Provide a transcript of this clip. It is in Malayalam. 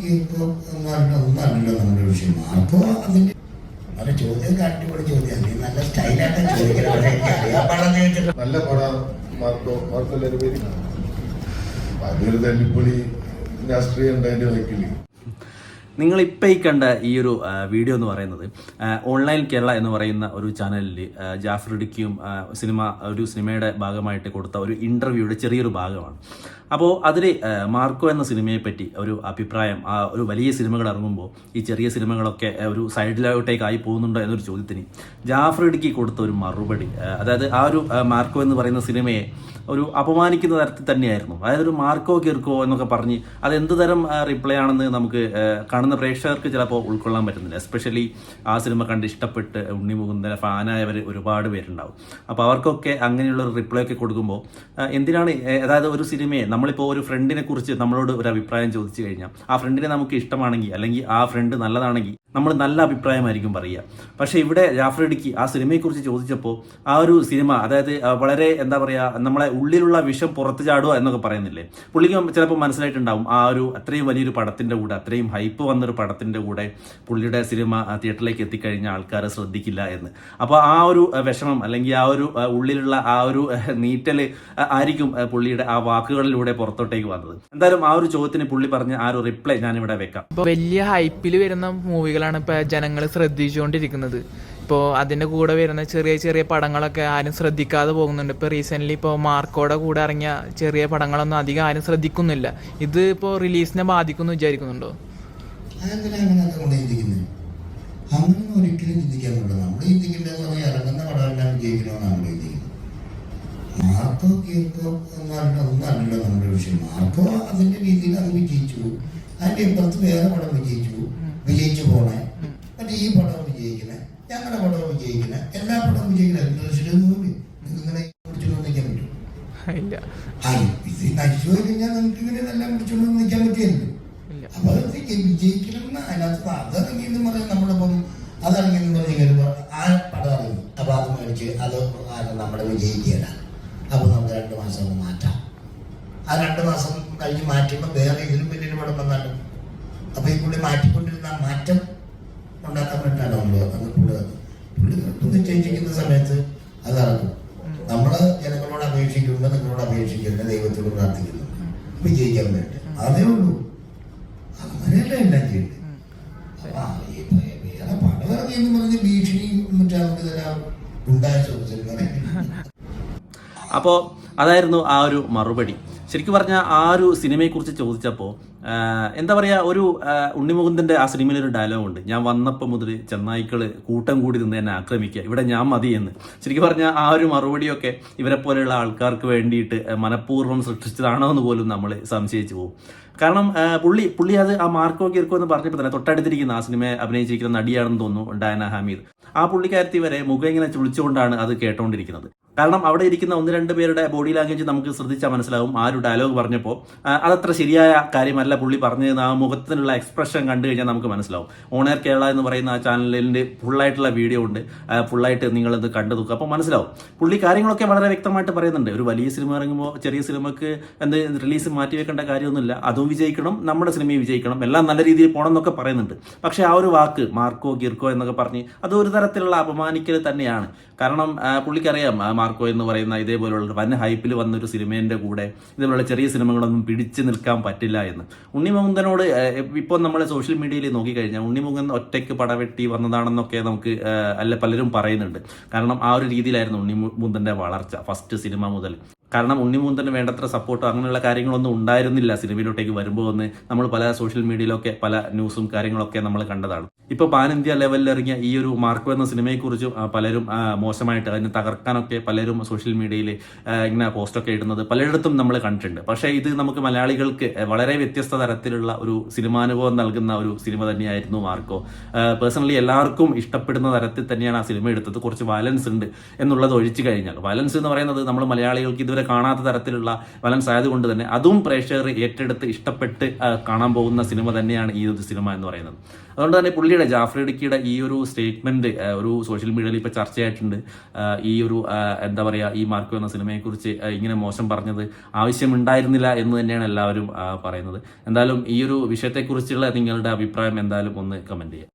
കീർക്കോ എന്ന് പറഞ്ഞ ഒന്നല്ലല്ലോ നമ്മുടെ വിഷയം. മാർക്കോ അതിന്റെ അവരെ ചോദ്യം കാട്ടിപ്പൊടി ചോദ്യം. നീ നല്ല സ്റ്റൈലായിട്ട് ചോദിക്കണം. നല്ല പടം മാർക്കോ മാർക്കോ എല്ലാവരും രാഷ്ട്രീയം ഉണ്ടായിട്ട് വെക്കിൽ നിങ്ങൾ ഇപ്പോൾ ഈ കണ്ട ഈ ഒരു വീഡിയോ എന്ന് പറയുന്നത് ഓൺലൈൻ കേരള എന്ന് പറയുന്ന ഒരു ചാനലിൽ ജാഫർ ഇടുക്കിയും സിനിമ ഒരു സിനിമയുടെ ഭാഗമായിട്ട് കൊടുത്ത ഒരു ഇന്റർവ്യൂയുടെ ചെറിയൊരു ഭാഗമാണ്. അപ്പോൾ അതിൽ മാർക്കോ എന്ന സിനിമയെ പറ്റി ഒരു അഭിപ്രായം ആ ഒരു വലിയ സിനിമകൾ ഇറങ്ങുമ്പോൾ ഈ ചെറിയ സിനിമകളൊക്കെ ഒരു സൈഡിലോട്ടേക്ക് ആയി പോകുന്നുണ്ടോ എന്നൊരു ചോദ്യത്തിന് ജാഫർ ഇടുക്കി കൊടുത്ത ഒരു മറുപടി അതായത് ആ ഒരു മാർക്കോ എന്ന് പറയുന്ന സിനിമയെ ഒരു അപമാനിക്കുന്ന തരത്തിൽ തന്നെയായിരുന്നു. അതായത് ഒരു മാർക്കോ കിർക്കോ എന്നൊക്കെ പറഞ്ഞ് അത് എന്ത് തരം റിപ്ലൈ ആണെന്ന് നമുക്ക് ആ, കാണുന്ന പ്രേക്ഷകർക്ക് ചിലപ്പോൾ ഉൾക്കൊള്ളാൻ പറ്റുന്നില്ല. എസ്പെഷ്യലി ആ സിനിമ കണ്ട് ഇഷ്ടപ്പെട്ട് ഉണ്ണി മുകുന്ദനെ ഫാനായവർ ഒരുപാട് പേരുണ്ടാവും. അപ്പോൾ അവർക്കൊക്കെ അങ്ങനെയുള്ള ഒരു റിപ്ലൈ ഒക്കെ കൊടുക്കുമ്പോൾ എന്തിനാണ് അതായത് ഒരു സിനിമയെ നമ്മളിപ്പോൾ ഒരു ഫ്രണ്ടിനെ കുറിച്ച് നമ്മളോട് ഒരു അഭിപ്രായം ചോദിച്ചു കഴിഞ്ഞാൽ ആ ഫ്രണ്ടിനെ നമുക്ക് ഇഷ്ടമാണെങ്കിൽ അല്ലെങ്കിൽ ആ ഫ്രണ്ട് നല്ലതാണെങ്കിൽ നമ്മൾ നല്ല അഭിപ്രായമായിരിക്കും പറയുക. പക്ഷേ ഇവിടെ ജാഫർ ഇടുക്കി ആ സിനിമയെക്കുറിച്ച് ചോദിച്ചപ്പോൾ ആ ഒരു സിനിമ അതായത് വളരെ എന്താ പറയുക നമ്മളെ ഉള്ളിലുള്ള വിഷം പുറത്ത് ചാടുക എന്നൊക്കെ പറയുന്നില്ലേ? പുള്ളിക്ക് ചിലപ്പോൾ മനസ്സിലായിട്ടുണ്ടാവും ആ ഒരു അത്രയും വലിയൊരു പടത്തിന്റെ കൂടെ അത്രയും ഹൈപ്പ് വന്നൊരു പടത്തിന്റെ കൂടെ പുള്ളിയുടെ സിനിമ തിയേറ്ററിലേക്ക് എത്തിക്കഴിഞ്ഞാൽ ആൾക്കാർ ശ്രദ്ധിക്കില്ല എന്ന്. അപ്പോൾ ആ ഒരു വിഷമം അല്ലെങ്കിൽ ആ ഒരു ഉള്ളിലുള്ള ആ ഒരു നീറ്റൽ ആയിരിക്കും പുള്ളിയുടെ ആ വാക്കുകളിലൂടെ പുറത്തോട്ടേക്ക് വന്നത്. എന്തായാലും ആ ഒരു ചോദ്യത്തിന് പുള്ളി പറഞ്ഞ ആ ഒരു റിപ്ലൈ ഞാനിവിടെ വെക്കാം. വലിയ ഹൈപ്പിൽ വരുന്ന മൂവികളാണ് ഇപ്പോൾ ജനങ്ങൾ ശ്രദ്ധിച്ചുകൊണ്ടിരിക്കുന്നത്. ഇപ്പോൾ അതിന്റെ കൂടെ വരുന്ന ചെറിയ ചെറിയ പടങ്ങളൊക്കെ ആരും ശ്രദ്ധിക്കാതെ പോകുന്നുണ്ട്. ഇപ്പോൾ റീസെന്റ്ലി ഇപ്പോൾ മാർക്കോടെ കൂടെ ഇറങ്ങിയ ചെറിയ പടങ്ങളൊന്നും അധികം ആരും ശ്രദ്ധിക്കുന്നില്ല. ഇത് ഇപ്പോൾ റിലീസിനെ ബാധിക്കുമെന്ന് വിചാരിക്കുന്നുണ്ടോ? അങ്ങനെ ഒരിക്കലും ചിന്തിക്കാൻ പറ്റില്ല. നമ്മൾ ചിന്തിക്കേണ്ടതെന്ന് പറഞ്ഞാൽ ഇറങ്ങുന്ന പടമെല്ലാം വിജയിക്കണമെന്നാണ് നമ്മൾ ചിന്തിക്കുന്നത് മാർക്കോ കീർക്കോ എന്ന് പറഞ്ഞ ഒന്നല്ലല്ലോ നമ്മുടെ വിഷയം. മാർക്കോ അതിന്റെ രീതിയിൽ അത് വിജയിച്ചു. അതിന്റെ ഇപ്പുറത്ത് വേറെ പടം വിജയിച്ചു. വിജയിച്ചു പോണേ. എന്നിട്ട് ഈ പടം വിജയിക്കണേ. ഞങ്ങളുടെ പടം വിജയിക്കണേ. എല്ലാ പടവും വിജയിക്കണേ. ഇൻട്രസ്റ്റിലൊന്നും നിങ്ങളെ നിൽക്കാൻ പറ്റും. നശിച്ചു നിൽക്കാൻ പറ്റിയല്ലോ അപ്പൊ പറഞ്ഞ് ആ പടം അപ്പൊ അത് മേടിച്ച് അത് നമ്മുടെ അപ്പൊ നമുക്ക് രണ്ട് മാസം മാറ്റാം. ആ രണ്ട് മാസം കഴിഞ്ഞ് മാറ്റുമ്പോൾ വേറെ ഇതിലും വലിയൊരു പടം വന്നാലും? അപ്പൊ ഈ പുള്ളി മാറ്റിക്കൊണ്ടിരുന്ന ആ മാറ്റം ഉണ്ടാക്കാൻ വേണ്ടിയിട്ടാണ് നമ്മൾ അങ്ങ് വന്നത് പുള്ളി ചേച്ചിക്കുന്ന സമയത്ത് അത് നടക്കും. നമ്മൾ ജനങ്ങളോട് അപേക്ഷിക്കുന്നുണ്ട് നിങ്ങളോട് അപേക്ഷിക്കുന്നുണ്ട് ദൈവത്തോട് പ്രാർത്ഥിക്കുന്നു വിജയിക്കാൻ വേണ്ടി അതേ ഉള്ളൂ. അങ്ങനെയല്ല എല്ലാം ചെയ്യുന്നത് അപ്പൊ അതായിരുന്നു ആ ഒരു മറുപടി. ശരിക്കും പറഞ്ഞാൽ ആ ഒരു സിനിമയെക്കുറിച്ച് ചോദിച്ചപ്പോൾ എന്താ പറയുക ഒരു ആ, ഉണ്ണിമുകുന്ദന്റെ ഒരു സിനിമയിലൊരു ഡയലോഗുണ്ട്. ഞാൻ വന്നപ്പോൾ മുതൽ ചെന്നായ്ക്കൾ കൂട്ടം കൂടി നിന്ന് എന്നെ ആക്രമിക്കുക ഇവിടെ ഞാൻ മതി എന്ന്. ശരിക്കും പറഞ്ഞാൽ ആ ഒരു മറുപടിയൊക്കെ ഇവരെ പോലെയുള്ള ആൾക്കാർക്ക് വേണ്ടിയിട്ട് ആ, മനഃപൂർവം സൃഷ്ടിച്ചതാണോ എന്ന് പോലും നമ്മൾ സംശയിച്ചു പോകും. കാരണം പുള്ളി പുള്ളി അത് ആ മാർക്കോ കിർക്കോ എന്ന് പറഞ്ഞപ്പോൾ തന്നെ തൊട്ടടുത്തിരിക്കുന്ന ആ സിനിമയെ അഭിനയിച്ചിരിക്കുന്ന നടിയാണെന്ന് തോന്നുന്നു ഡയന ഹാമീദ്. ആ പുള്ളിക്കാരത്തി വരെ മുഖം ഇങ്ങനെ ചുളിച്ചുകൊണ്ടാണ് അത് കേട്ടോണ്ടിരിക്കുന്നത്. കാരണം അവിടെ ഇരിക്കുന്ന ഒന്ന് രണ്ട് പേരുടെ ബോഡി ലാംഗ്വേജ് നമുക്ക് ശ്രദ്ധിച്ചാൽ മനസ്സിലാവും. ആ ഒരു ഡയലോഗ് പറഞ്ഞപ്പോൾ അതത്ര ശരിയായ കാര്യമല്ല പുള്ളി പറഞ്ഞതെന്ന് ആ മുഖത്തിനുള്ള എക്സ്പ്രഷൻ കണ്ടു കഴിഞ്ഞാൽ നമുക്ക് മനസ്സിലാവും. ഓണർ കേരള എന്ന് പറയുന്ന ആ ചാനലിന്റെ ഫുള്ളായിട്ടുള്ള വീഡിയോ ഉണ്ട്. ഫുള്ളായിട്ട് നിങ്ങളത് കണ്ടു നോക്കുക. അപ്പോൾ മനസ്സിലാവും. പുള്ളി കാര്യങ്ങളൊക്കെ വളരെ വ്യക്തമായിട്ട് പറയുന്നുണ്ട്. ഒരു വലിയ സിനിമ ഇറങ്ങുമ്പോൾ ചെറിയ സിനിമക്ക് എന്ത് റിലീസ് മാറ്റി വെക്കേണ്ട കാര്യമൊന്നുമില്ല. അതും വിജയിക്കണം നമ്മുടെ സിനിമയും വിജയിക്കണം. എല്ലാം നല്ല രീതിയിൽ പോകണം എന്നൊക്കെ പറയുന്നുണ്ട്. പക്ഷേ ആ ഒരു വാക്ക് മാർക്കോ ഗിർക്കോ എന്നൊക്കെ പറഞ്ഞ് അത് ഒരു തരത്തിലുള്ള അപമാനിക്കൽ തന്നെയാണ്. കാരണം പുള്ളിക്കറിയാം മാർക്കോ എന്ന് പറയുന്ന ഇതേപോലെയുള്ള വൻ ഹൈപ്പിൽ വന്നൊരു സിനിമേന്റെ കൂടെ ഇതേപോലുള്ള ചെറിയ സിനിമകളൊന്നും പിടിച്ചു നിൽക്കാൻ പറ്റില്ല എന്ന്. ഉണ്ണിമുകുന്ദനോട് ഇപ്പോൾ നമ്മൾ സോഷ്യൽ മീഡിയയിൽ നോക്കിക്കഴിഞ്ഞാൽ ഉണ്ണിമുകുന്ദൻ ഒറ്റയ്ക്ക് പടവെട്ടി വന്നതാണെന്നൊക്കെ നമുക്ക് അല്ല പലരും പറയുന്നുണ്ട്. കാരണം ആ ഒരു രീതിയിലായിരുന്നു ഉണ്ണിമുകുന്ദന്റെ വളർച്ച ഫസ്റ്റ് സിനിമ മുതൽ. കാരണം ഉണ്ണിമൂന്തന് വേണ്ടത്ര സപ്പോർട്ടോ അങ്ങനെയുള്ള കാര്യങ്ങളൊന്നും ഉണ്ടായിരുന്നില്ല സിനിമയിലോട്ടേക്ക് വരുമ്പോൾ എന്ന് നമ്മൾ പല സോഷ്യൽ മീഡിയയിലൊക്കെ പല ന്യൂസും കാര്യങ്ങളൊക്കെ നമ്മൾ കണ്ടതാണ്. ഇപ്പോൾ പാൻ ഇന്ത്യ ലെവലിൽ ഇറങ്ങിയ ഈ ഒരു മാർക്കോ എന്ന സിനിമയെക്കുറിച്ചും പലരും മോശമായിട്ട് അതിനെ തകർക്കാനൊക്കെ പലരും സോഷ്യൽ മീഡിയയിൽ ഇങ്ങനെ പോസ്റ്റൊക്കെ ഇടുന്നത് പലയിടത്തും നമ്മൾ കണ്ടിട്ടുണ്ട്. പക്ഷേ ഇത് നമുക്ക് മലയാളികൾക്ക് വളരെ വ്യത്യസ്ത തരത്തിലുള്ള ഒരു സിനിമാനുഭവം നൽകുന്ന ഒരു സിനിമ തന്നെയായിരുന്നു മാർക്കോ. പേഴ്സണലി എല്ലാവർക്കും ഇഷ്ടപ്പെടുന്ന തരത്തിൽ തന്നെയാണ് ആ സിനിമ എടുത്തത്. കുറച്ച് വയലൻസ് ഉണ്ട് എന്നുള്ളത് ഒഴിച്ചു കഴിഞ്ഞാൽ. വയലൻസ് എന്ന് പറയുന്നത് നമ്മൾ മലയാളികൾക്ക് ഇതുവരെ ഇതുവരെ കാണാത്ത തരത്തിലുള്ള വലൻസ് ആയതുകൊണ്ട് തന്നെ അതും പ്രേക്ഷകർ ഏറ്റെടുത്ത് ഇഷ്ടപ്പെട്ട് കാണാൻ പോകുന്ന സിനിമ തന്നെയാണ് ഈ ഒരു സിനിമ എന്ന് പറയുന്നത്. അതുകൊണ്ട് തന്നെ പുള്ളിയുടെ ജാഫർ ഇടുക്കിയുടെ ഈ ഒരു സ്റ്റേറ്റ്മെന്റ് ഒരു സോഷ്യൽ മീഡിയയിൽ ഇപ്പോൾ ചർച്ചയായിട്ടുണ്ട്. ഈ ഒരു എന്താ പറയുക ഈ മാർക്കോ എന്ന സിനിമയെക്കുറിച്ച് കുറിച്ച് ഇങ്ങനെ മോശം പറഞ്ഞത് ആവശ്യമുണ്ടായിരുന്നില്ല എന്ന് തന്നെയാണ് എല്ലാവരും പറയുന്നത്. എന്തായാലും ഈ ഒരു വിഷയത്തെക്കുറിച്ചുള്ള നിങ്ങളുടെ അഭിപ്രായം എന്തായാലും ഒന്ന് കമന്റ് ചെയ്യുക